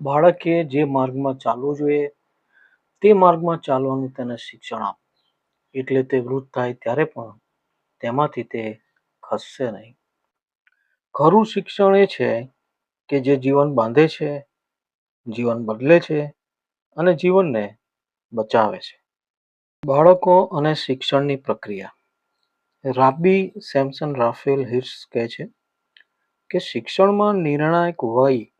બાળકે જે માર્ગમાં ચાલવું જોઈએ, તે માર્ગમાં ચાલવાનું તેને શિક્ષણ આપ. એટલે તે વૃદ્ધ થાય ત્યારે પણ તેમાંથી તે ખસશે નહીં. ખરું શિક્ષણ એ છે કે જે જીવન બાંધે છે, જીવન બદલે છે અને જીવનને બચાવે છે. બાળકો અને શિક્ષણની પ્રક્રિયા. રાબી સેમસન રાફેલ હિર્સ કહે છે કે શિક્ષણમાં નિર્ણાયક વય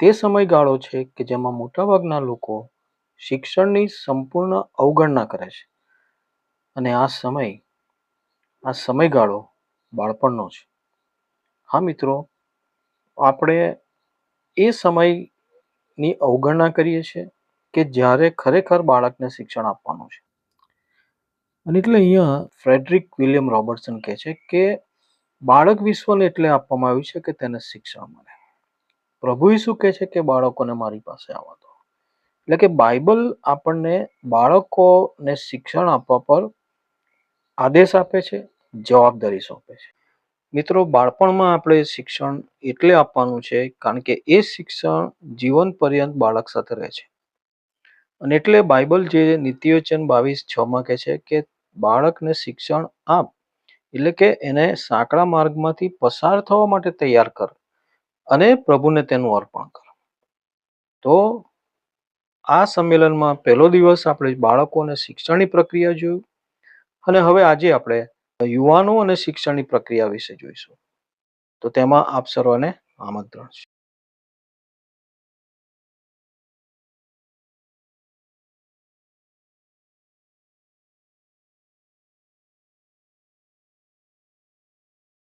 તે સમયગાળો છે કે જેમાં મોટાભાગના લોકો શિક્ષણની સંપૂર્ણ અવગણના કરે છે. અને આ સમય, આ સમયગાળો બાળપણનો છે. હા મિત્રો, આપણે એ સમયની અવગણના કરીએ છીએ કે જ્યારે ખરેખર બાળકને શિક્ષણ આપવાનું છે. અને એટલે અહીંયા ફ્રેડરિક વિલિયમ રોબર્ટસન કહે છે કે બાળક વિશ્વને એટલે આપવામાં આવ્યું છે કે તેને શિક્ષણ મળે. પ્રભુ ઈસુ કહે છે કે બાળકોને મારી પાસે આવવા દો. એટલે કે બાઇબલ આપણને બાળકોને શિક્ષણ આપવા પર આદેશ આપે છે, જવાબદારી સોંપે છે. મિત્રો, બાળપણમાં આપણે શિક્ષણ એટલે આપવાનું છે કારણ કે એ શિક્ષણ જીવન પર્યંત બાળક સાથે રહે છે. અને એટલે બાઇબલ જે નીતિવચન બાવીસ છ માં કહે છે કે બાળકને શિક્ષણ આપ, એટલે કે એને સાંકડા માર્ગમાંથી પસાર થવા માટે તૈયાર કર. અને પ્રભુને તેનું અર્પણ કરો. તો આ સંમેલનમાં પહેલો દિવસ આપણે બાળકોને શિક્ષણની પ્રક્રિયા જોયું. અને હવે આજે આપણે યુવાનો અને શિક્ષણની પ્રક્રિયા વિશે જોઈશું. તો તેમાં આપ સર્વને આમંત્રણ છે.